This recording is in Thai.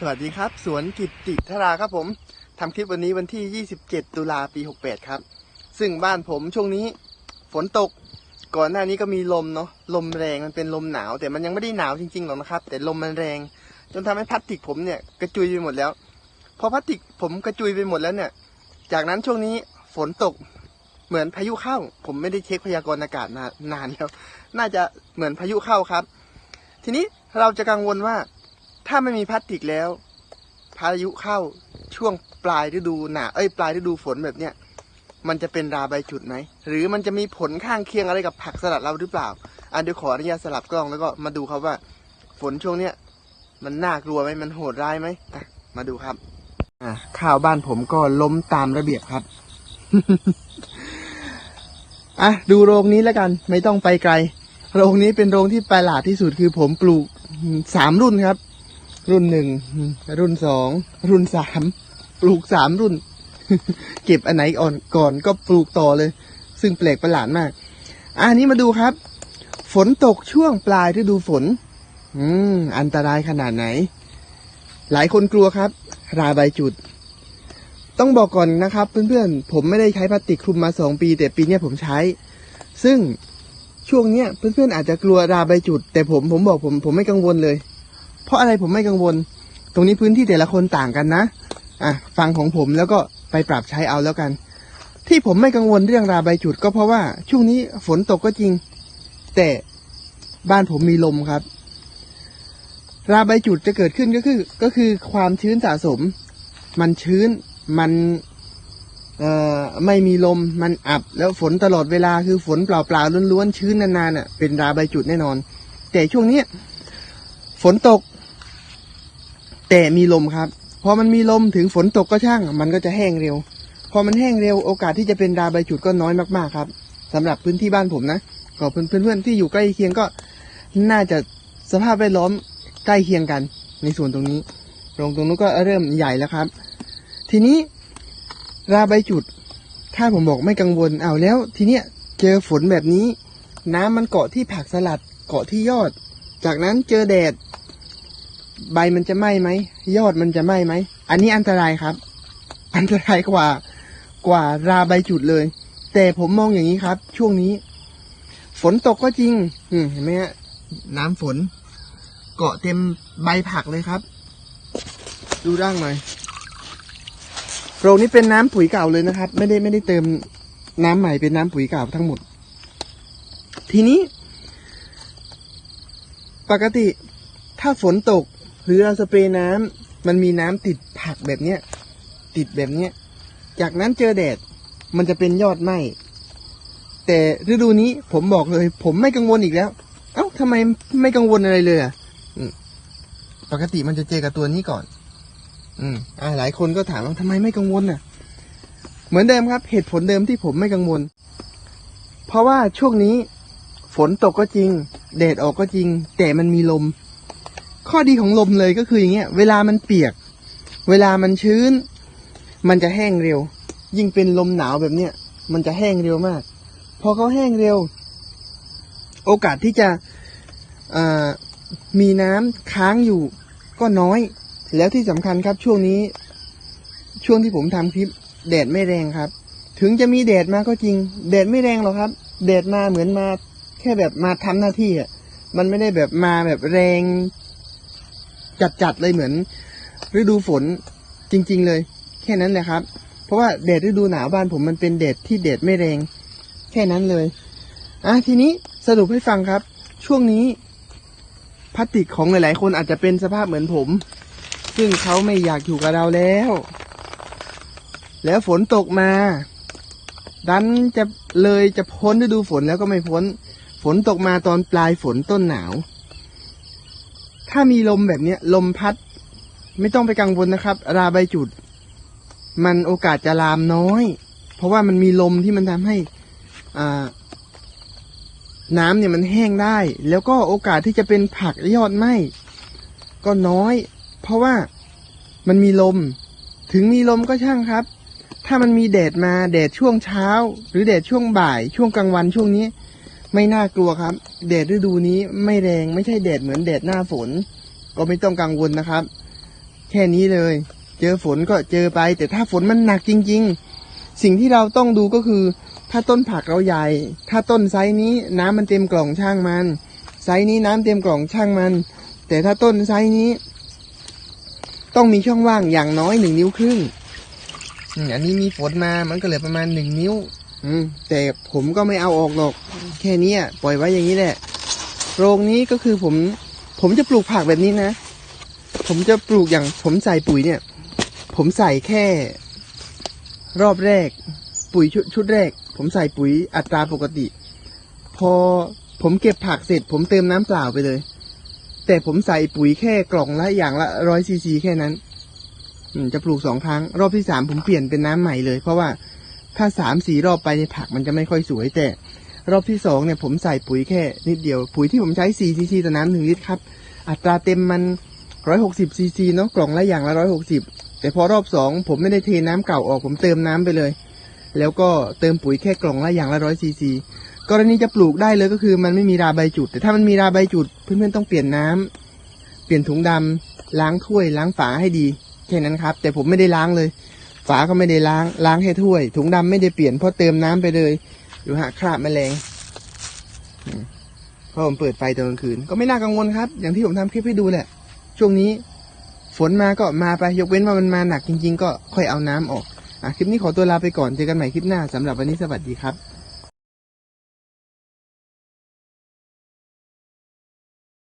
สวัสดีครับ สวนกิตติธราครับผมทำคลิปวันนี้วันที่ 27 ตุลาปี 68 ครับ ซึ่งบ้านผมช่วงนี้ฝนตก ก่อนหน้านี้ก็มีลมเนาะ ลมแรงมันเป็นลมหนาว แต่มันยังไม่ได้หนาวจริงๆหรอกนะครับ แต่ลมมันแรง จนทำให้พลาสติกผมเนี่ยกระจุยไปหมดแล้ว พอพลาสติกผมกระจุยไปหมดแล้วเนี่ย จากนั้นช่วงนี้ฝนตกเหมือนพายุเข้า ผมไม่ได้เช็คพยากรณ์อากาศนานนานแล้ว น่าจะเหมือนพายุเข้าครับ ทีนี้เราจะกังวลว่า ถ้าไม่มีพลาสติกแล้ว พายุเข้าช่วงปลายฤดูหนาเอ้ยปลายฤดูฝนแบบเนี้ยมันจะเป็นราใบจุดไหม หรือมันจะมีผลข้างเคียงอะไรกับผักสลัดเราหรือเปล่า อันเดี๋ยวขออนุญาตสลับกล้องแล้วก็มาดูครับว่า ฝนช่วงเนี้ยมันน่ากลัวไหมมันโหดร้ายไหมอะมาดูครับ อะข้าวบ้านผมก็ล้มตามระเบียบครับ อะดูโรงนี้แล้วกัน ไม่ต้องไปไกล โรงนี้เป็นโรงที่ประหลาดที่สุดคือผมปลูกสามรุ่นครับ รุ่นหนึ่งรุ่นสองรุ่นสามปลูกสามรุ่น เก็บอันไหนอ่อนก่อนก็ปลูกต่อเลย ซึ่งแปลกประหลาดมากอันนี้มาดูครับ ฝนตกช่วงปลายฤดูฝน อืม อันตรายขนาดไหน หลายคนกลัวครับ ราใบจุด ต้องบอกก่อนนะครับ เพื่อนๆ ผมไม่ได้ใช้พลาสติกคลุมมาสองปี แต่ปีนี้ผมใช้ ซึ่งช่วงเนี้ยเพื่อนๆอาจจะกลัวราใบจุด แต่ผมผมบอกผมผมไม่กังวลเลย เพราะอะไรผมไม่กังวล ตรงนี้พื้นที่แต่ละคนต่างกันนะอะฟังของผมแล้วก็ไปปรับใช้เอาแล้วกัน ที่ผมไม่กังวลเรื่องราใบจุดก็เพราะว่าช่วงนี้ฝนตกก็จริง แต่บ้านผมมีลมครับ ราใบจุดจะเกิดขึ้นก็คือ ก็คือความชื้นสะสม มันชื้นมันเอ่อไม่มีลมมันอับ แล้วฝนตลอดเวลาคือฝนเปล่าๆล้วนๆชื้นนานๆอะเป็นราใบจุดแน่นอน แต่ช่วงเนี้ยฝนตก แต่มีลมครับพอมันมีลมถึงฝนตกก็ช่าง มันก็จะแห้งเร็ว พอมันแห้งเร็วโอกาสที่จะเป็นราใบจุดก็น้อยมากๆครับสำหรับพื้นที่บ้านผมนะก็เพื่อนๆที่อยู่ใกล้เคียงก็น่าจะสภาพแวดล้อมใกล้เคียงกัน ในส่วนตรงนี้โรงตรงนู้นก็เริ่มใหญ่แล้วครับ ทีนี้ราใบจุด ถ้าผมบอกไม่กังวลเอาแล้ว ทีเนี้ยเจอฝนแบบนี้ น้ำมันเกาะที่ผักสลัดเกาะที่ยอด จากนั้นเจอแดด ใบมันจะไหม้ไหมยอดมันจะไหม้ไหมอันนี้อันตรายครับ อันตรายกว่ากว่าราใบจุดเลย แต่ผมมองอย่างนี้ครับ ช่วงนี้ ฝนตกก็จริงเห็นไหมฮะน้ำฝน เกาะเต็มใบผักเลยครับ ดูร่างหน่อยโรงนี้เป็นน้ำปุ๋ยเก่าเลยนะครับ ไม่ได้ไม่ได้เติมน้ำใหม่เป็นน้ำปุ๋ยเก่าทั้งหมด ทีนี้ ปกติถ้าฝนตก หรือเราสเปรย์น้ำมันมีน้ำติดผักแบบเนี้ย ติดแบบเนี้ย จากนั้นเจอแดด มันจะเป็นยอดไหมแต่ฤดูนี้ผมบอกเลย ผมไม่กังวลอีกแล้ว เอ้าทำไมไม่กังวลอะไรเลยอะอืมปกติมันจะเจอกับตัวนี้ก่อน อืมอ่าหลายคนก็ถามว่าทำไมไม่กังวลน่ะ เหมือนเดิมครับ เหตุผลเดิมที่ผมไม่กังวล เพราะว่าช่วงนี้ ฝนตกก็จริง แดดออกก็จริง แต่มันมีลม ข้อดีของลมเลยก็คืออย่างเงี้ย เวลามันเปียก เวลามันชื้น มันจะแห้งเร็ว ยิ่งเป็นลมหนาวแบบเนี้ย มันจะแห้งเร็วมาก พอเขาแห้งเร็ว โอกาสที่จะมีน้ำค้างอยู่ก็น้อย แล้วที่สำคัญครับช่วงนี้ ช่วงที่ผมทำคลิป แดดไม่แรงครับ ถึงจะมีแดดมาก็จริง แดดไม่แรงหรอกครับ แดดมาเหมือนมา แค่แบบมาทำหน้าที่อะมันไม่ได้แบบมาแบบแรง จัดๆเลยเหมือน ฤดูฝนจริง ๆ เลย แค่นั้นแหละครับ เพราะว่าแดดฤดูหนาวบ้านผมมันเป็นแดดที่แดดไม่แรง แค่นั้นเลยอะทีนี้สรุปให้ฟังครับ ช่วงนี้พลาสติกของหลาย ๆ คนอาจจะเป็นสภาพเหมือนผม ซึ่งเขาไม่อยากอยู่กับเราแล้ว แล้วฝนตกมา ดันจะเลยจะพ้นฤดูฝนแล้วก็ไม่พ้น ฝนตกมาตอนปลายฝนต้นหนาว ถ้ามีลมแบบเนี้ย ลมพัด ไม่ต้องไปกังวลนะครับ ราใบจุด มันโอกาสจะลามน้อย เพราะว่ามันมีลมที่มันทำให้อ่าน้ำเนี่ยมันแห้งได้ แล้วก็โอกาสที่จะเป็นผักยอดไหมก็น้อย เพราะว่ามันมีลม ถึงมีลมก็ช่างครับ ถ้ามันมีแดดมาแดดช่วงเช้า หรือแดดช่วงบ่าย ช่วงกลางวันช่วงนี้ ไม่น่ากลัวครับ แดดฤดูนี้ไม่แรงไม่ใช่แดดเหมือนแดดหน้าฝน ก็ไม่ต้องกังวลนะครับ แค่นี้เลย เจอฝนก็เจอไป แต่ถ้าฝนมันหนักจริง ๆ สิ่งที่เราต้องดูก็คือ ถ้าต้นผักเราใหญ่ ถ้าต้นไซส์นี้น้ำมันเต็มกล่องช่างมัน ไซส์นี้น้ำเต็มกล่องช่างมัน แต่ถ้าต้นไซส์นี้ ต้องมีช่องว่างอย่างน้อยหนึ่งนิ้วครึ่งอันนี้มีฝนมามันก็เหลือประมาณหนึ่งนิ้ว อืมแต่ผมก็ไม่เอาออกหรอก แค่นี้ปล่อยไว้อย่างนี้แหละ โรงนี้ก็คือผม ผมจะปลูกผักแบบนี้นะ ผมจะปลูกอย่างผมใส่ปุ๋ยเนี่ย ผมใส่แค่ รอบแรก ปุ๋ยชุดชุดแรก ผมใส่ปุ๋ยอัตราปกติ พอผมเก็บผักเสร็จ ผมเติมน้ำเปล่าไปเลย แต่ผมใส่ปุ๋ยแค่กล่องละอย่างละร้อยซีซีแค่นั้นจะปลูกสองครั้ง รอบที่สามผมเปลี่ยนเป็นน้ำใหม่เลย เพราะว่า ถ้าสามสี่รอบไปในผักมันจะไม่ค่อยสวย แต่รอบที่สองเนี่ยผมใส่ปุ๋ยแค่นิดเดียว ปุ๋ยที่ผมใช้สี่ซีซีต่อน้ำหนึ่งลิตรครับ อัตราเต็มมันร้อยหกสิบซีซีเนาะกล่องละอย่างละร้อยหกสิบแต่พอรอบสองผมไม่ได้เทน้ำเก่าออกผมเติมน้ำไปเลย แล้วก็เติมปุ๋ยแค่กล่องละอย่างละร้อยซีซีกรณีจะปลูกได้เลยก็คือมันไม่มีราใบจุด แต่ถ้ามันมีราใบจุดเพื่อนๆต้องเปลี่ยนน้ำเปลี่ยนถุงดำล้างถ้วยล้างฝาให้ดีแค่นั้นครับ แต่ผมไม่ได้ล้างเลย ฝาก็ไม่ได้ล้างล้างแค่ถ้วย ถุงดำไม่ได้เปลี่ยนเพราะเติมน้ำไปเลยดูฮะคราบแมลงเพราะผมเปิดไฟตอนกลางคืน ก็ไม่น่ากังวลครับ อย่างที่ผมทำคลิปให้ดูแหละ ช่วงนี้ฝนมาก็มาไปยกเว้นว่ามันมาหนักจริง ๆ ก็ค่อยเอาน้ำออกอะคลิปนี้ขอตัวลาไปก่อนเจอกันใหม่คลิปหน้าสำหรับวันนี้สวัสดีครับ